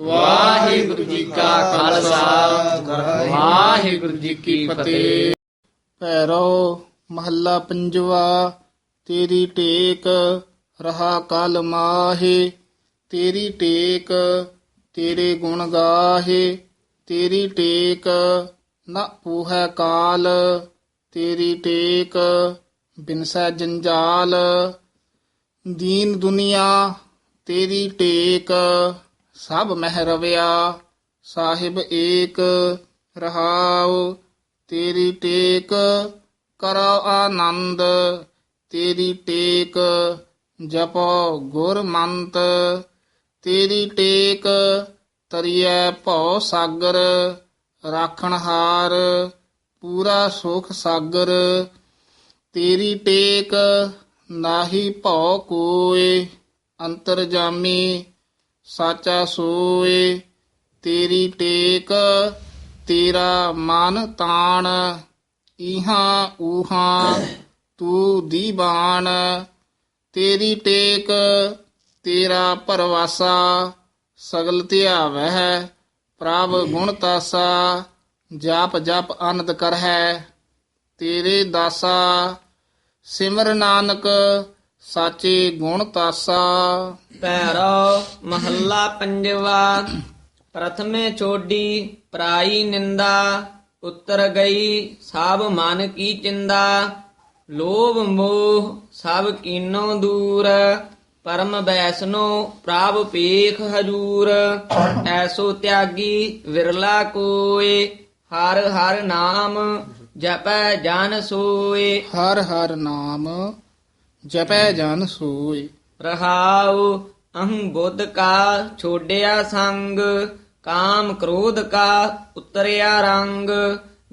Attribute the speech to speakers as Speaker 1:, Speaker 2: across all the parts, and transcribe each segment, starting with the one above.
Speaker 1: ਵਾਹਿਗੁਰੂ ਜੀ ਕਾ ਖਾਲਸਾ। ਵਾਹਿਗੁਰੂ ਜੀ ਕੀ ਫਤਿਹ।
Speaker 2: ਭੈਰੋ ਮਹੱਲਾ ਪੰਜਵਾ, ਤੇਰੀ ਟੇਕ ਰਹਾ ਕਲ ਮਾਹੇ, ਤੇਰੀ ਟੇਕ ਤੇਰੇ ਗੁਣ ਗਾਹੇ, ਤੇਰੀ ਟੇਕ ਨਾ ਪੂਹੈ ਕਾਲ, ਤੇਰੀ ਟੇਕ ਬਿਨਸੈ ਜੰਜਾਲ। ਦੀਨ ਦੁਨੀਆ ਤੇਰੀ ਟੇਕ ਸਭ ਮਹਿ ਰਵਿਆ ਸਾਹਿਬ ਏਕ, ਰਹਾਉ, ਤੇਰੀ ਟੇਕ, ਕਰੋ ਆਨੰਦ, ਤੇਰੀ ਟੇਕ, ਜਪੋ ਗੁਰ ਮੰਤ ਤੇਰੀ ਟੇਕ, ਤਰੀਐ ਭਉ ਸਾਗਰ, ਰਾਖਣ ਹਾਰ, ਪੂਰਾ ਸੁਖ ਸਾਗਰ, ਤੇਰੀ ਟੇਕ, ਨਾਹੀ ਭਉ ਕੋਏ, ਅੰਤਰ ਜਾਮੀ ਸਾਚਾ ਸੋਏ, ਤੇਰੀ ਟੇਕ, ਤੇਰਾ ਮਨ ਤਾਣ ਇਹਾਂ ਉਹਾਂ ਤੂੰ ਦੀਵਾਨ। ਤੇਰੀ ਟੇਕ, ਤੇਰਾ ਪਰਵਾਸਾ ਸਗਲ ਧਿਆਵਹਿ, ਪ੍ਰਭ ਗੁਣ ਤਾਸਾ, ਜਾਪ ਜਪ ਅਨੰਦ ਕਰਹਿ। ਤੇਰੇ ਦਾਸਾ, ਸਿਮਰ ਨਾਨਕ ਸਾਚੇ ਗੁਣ ਤਾਸਾ।
Speaker 1: ਪੈਰੋ ਮਹੱਲਾ ਪੰਜਵਾ ਪ੍ਰਥਮੇ ਛੋਡੀ ਪ੍ਰਾਈ ਨਿੰਦਾ ਉੱਤਰ ਗਈ ਸਭ ਮਨ ਕੀ ਚਿੰਦਾ। ਲੋਭ ਮੋਹ ਸਭ ਕੀਨੋ ਦੂਰ ਪਰਮ ਬੈਸਨੋ ਪ੍ਰਭ ਪੇਖ ਹਜੂਰ। ਐਸੋ ਤਿਆਗੀ ਵਿਰਲਾ ਕੋਏ ਹਰ ਹਰ ਨਾਮ ਜਪੈ ਜਨ ਸੋਏ।
Speaker 2: ਹਰ ਹਰ ਨਾਮ ਜਪੈ ਜਨ ਸੋਈ।
Speaker 1: ਰਹਾਉ ਅਹੰ ਬੁੱਧ ਕਾ ਛੋੜਿਆ ਸੰਗ ਕਾਮ ਕ੍ਰੋਧ ਕਾ ਉਤਰਿਆ ਰੰਗ।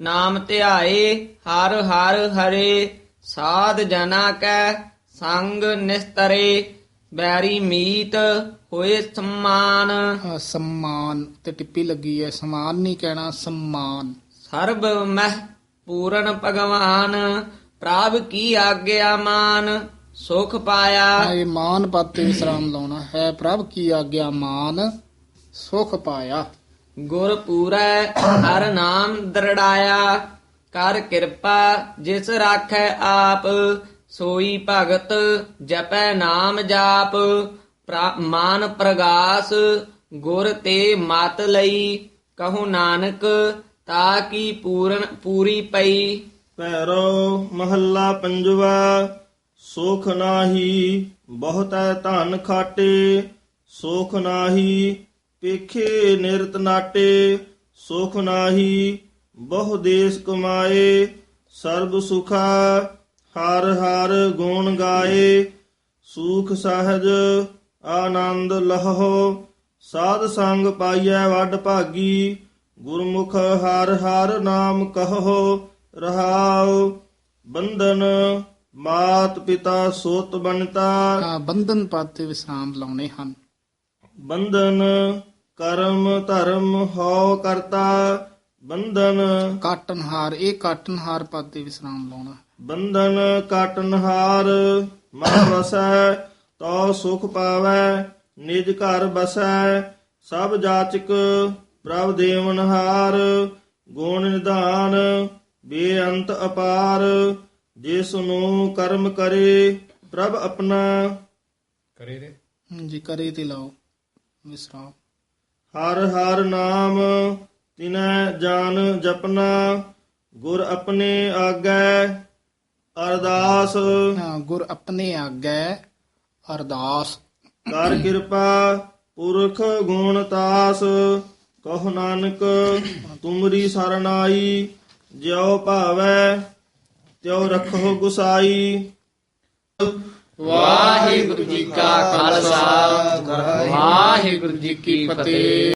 Speaker 1: ਨਾਮ ਧਿਆਏ ਹਰ ਹਰ ਹਰੇ ਸਾਧ ਜਨਾ ਕੈ ਸੰਗ ਨਿਸਤਰੇ। ਬੈਰੀ ਮੀਤ ਹੋਏ ਸਮਾਨ।
Speaker 2: ਸਮਾਨ ਤੇ ਟਿੱਪੀ ਲੱਗੀ ਹੈ ਸਮਾਨ ਨਹੀਂ ਕਹਿਣਾ ਸਮਾਨ।
Speaker 1: ਸਰਬ ਮਹ ਪੂਰਨ ਭਗਵਾਨ ਪ੍ਰਭ ਕੀ ਆਗਿਆ ਮਾਨ। ਸੁਖ ਪਾਇਆ।
Speaker 2: ਇਹ ਮਾਨ ਪਦ ਤੇ ਵਿਸਰਾਮ ਲਾਉਣਾ ਹੈ ਪ੍ਰਭ ਕੀ ਆਗਿਆ ਮਾਨ? ਸੁਖ ਪਾਇਆ।
Speaker 1: ਗੁਰ ਪੂਰੈ ਹਰ ਨਾਮ ਦਰੜਾਇਆ। ਕਰ ਕਿਰਪਾ ਜਿਸ ਰਾਖੈ ਆਪ ਸੋਈ ਭਗਤ ਜਪੈ ਨਾਮ ਜਾਪ। ਮਾਨ ਪ੍ਰਗਾਸ ਗੁਰ ਤੇ ਮਤ ਲਈ। ਕਹੋ ਨਾਨਕ ਤਾ ਕੀ ਪੂਰਨ ਪੂਰੀ ਪਈ।
Speaker 3: ਪੈਰੋ ਮਹੱਲਾ ਪੰਜਵਾ। ਸੁਖ ਨਾਹੀ ਬਹੁਤੈ ਧਨ ਖਾਟੇ, ਸੁਖ ਨਾਹੀ ਪੇਖੇ ਨਿਰਤ ਨਾਟੇ, ਸੁਖ ਨਾਹੀ ਬਹੁ ਦੇਸ ਕਮਾਏ, ਸਰਬ ਸੁਖਾ ਹਰ ਹਰ ਗੁਣ ਗਾਏ, ਸੂਖ ਸਹਜ ਆਨੰਦ ਲਹੋ, ਸਾਧ ਸੰਗ ਪਾਈਐ ਵੱਡ ਭਾਗੀ, ਗੁਰਮੁਖ ਹਰ ਹਰ ਨਾਮ ਕਹੋ, ਰਹਾਉ ਬੰਧਨ ਮਾਤ ਪਿਤਾ ਸੋਤ ਬਣਤਾ
Speaker 2: ਆਹ ਬੰਧਨ ਪਦ ਤੇ ਵਿਸਰਾਮ ਲਾਉਣੇ ਹਨ।
Speaker 3: ਬੰਧਨ ਕਰਮ ਧਰਮ ਹੋ ਕਰਤਾ ਬੰਧਨ
Speaker 2: ਕਾਟਨਹਾਰ ਇਹ ਕਾਟਨਹਾਰ ਪਦ ਤੇ ਵਿਸਰਾਮ ਲਾਉਣਾ।
Speaker 3: ਬੰਧਨ ਕਾਟਨਹਾਰ ਮਨ ਵਸੈ ਤੋ ਸੁਖ ਪਾਵੈ ਨਿਜ ਘਰ ਬਸੈ ਸਭ ਜਾਚਕ ਪ੍ਰਭ ਦੇਵਨਹਾਰ ਗੁਣ ਨਿਧਾਨ ਬੇਅੰਤ ਅਪਾਰ ਜਿਸ ਨੂੰ ਕਰਮ ਕਰੇ ਪ੍ਰਭ ਆਪਣਾ।
Speaker 2: ਜੀ ਕਰੇ ਤੇ ਲਾਓ। ਵਿਸਰਾਮ।
Speaker 3: ਹਰ ਹਰ ਨਾਮ ਤਿਨੈ ਜਾਨ ਜਪਨਾ ਗੁਰ ਆਪਣੇ ਆਗੈ ਅਰਦਾਸ।
Speaker 2: ਹਾਂ, ਗੁਰ ਆਪਣੇ ਆਗੈ ਅਰਦਾਸ।
Speaker 3: ਕਰ ਕਿਰਪਾ ਪੁਰਖ ਗੁਣ ਤਾਸ ਕਹੁ ਨਾਨਕ ਤੁਮਰੀ ਸਰਨਾਈ ਜਿਉ ਭਾਵੈ ਤਿਉ ਰਖੋ ਗੁਸਾਈ।
Speaker 1: ਵਾਹਿਗੁਰੂ ਜੀ ਕਾ ਖਾਲਸਾ। ਵਾਹਿਗੁਰੂ ਜੀ ਕੀ ਫਤਿਹ।